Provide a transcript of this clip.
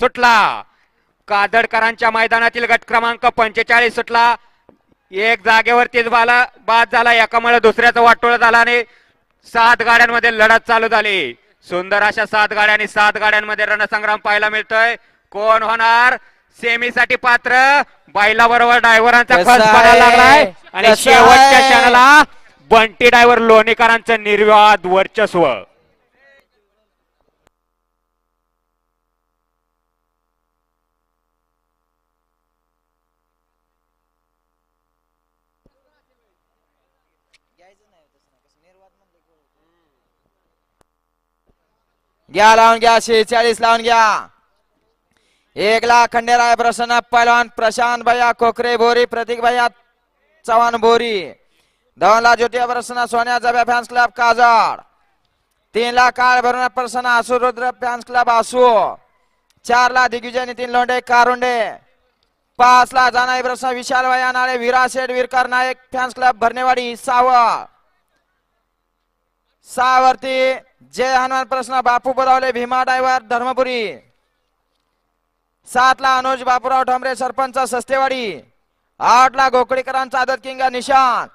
सुटला. कादडकरांच्या मैदानातील गट क्रमांक पंचेचाळीस सुटला. एक जागेवरतीच बाला बाद झाला. एकामुळे दुसऱ्याचं वाटोळ झाला आणि सात गाड्यांमध्ये लढत चालू झाली. सुंदर अशा सात गाड्या आणि सात गाड्यांमध्ये रणसंग्राम पाहायला मिळतोय. कोण होणार? सेमीसाठी पात्र बैला बरोबर ड्रायव्हरांचा? लागलाय. आणि शेवटच्या? क्षणाला बंटी ड्रायव्हर लोणीकरांचं निर्वाद वर्चस्व. घ्या लावून घ्या शेहेचाळीस लावून घ्या. एक लाख खंडेराय प्रसन्न पैलवान प्रशांत भैया कोकरे भोरी प्रतीक भैया चव्हाण बोरी दोन लाख ज्योतिया प्रसन्न सोन्या जब्या फॅन्स क्लब काजळ. तीन लाख काळ भरून प्रसन्न आसू रुद्र फॅन्स क्लब आसू. चार लाख दिग्विजय नितीन लोंडे कारुंडे. पाचला जाणारे प्रश्न विशाल वया नाळे विरा शेठ विरकर नायक फॅन्स क्लब भरणेवाडी सावळ. सहावरती जय हनुमान प्रश्न बापू बोरावले भीमा डायव्हर धर्मपुरी. सातला अनुज बापूराव ठोंबरे सरपंच सस्तेवाडी. आठला ला आदत किंग निशान